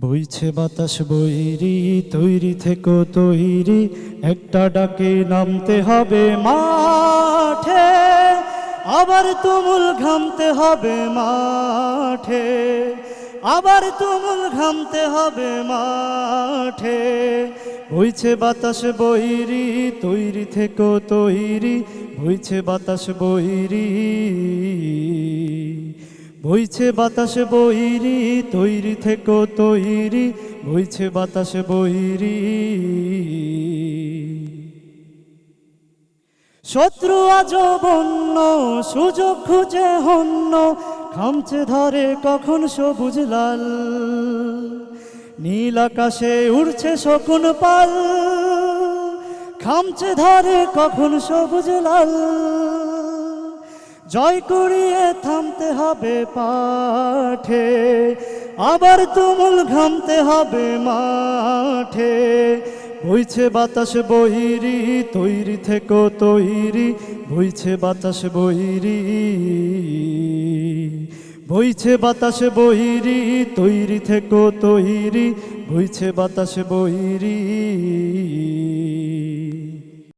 বইছে বাতাস বইরি তৈরি থেকো তৈরি। একটা ডাকে নামতে হবে মাঠে, আবার তুমুল ঘামতে হবে মাঠে, আবার তুমুল ঘামতে হবে মাঠে। বইছে বাতাস বইরি তৈরি থেকো তৈরি। বইছে বাতাস বইরি বইছে বাতাস বইরি, তৈরি থেকো তৈরি, বইছে বাতাস বইরি। শত্রু আজ বন্য, সুযোগ খুঁজে হন্য, খামছে ধরে কখন সবুজ লাল। নীল আকাশে উড়ছে শকুন পাল, খামছে ধরে কখন সবুজ লাল। জয় করিয়ে থামতে হবে পাঠে, আবার তুমুল ঘামতে হবে মাঠে। বইছে বাতাস বহিরি, তৈরি থেকো তৈরি। বইছে বাতাস বহিরি, বইছে বাতাস বহিরি, তৈরি থেকো তৈরি। বইছে বাতাস বহিরি।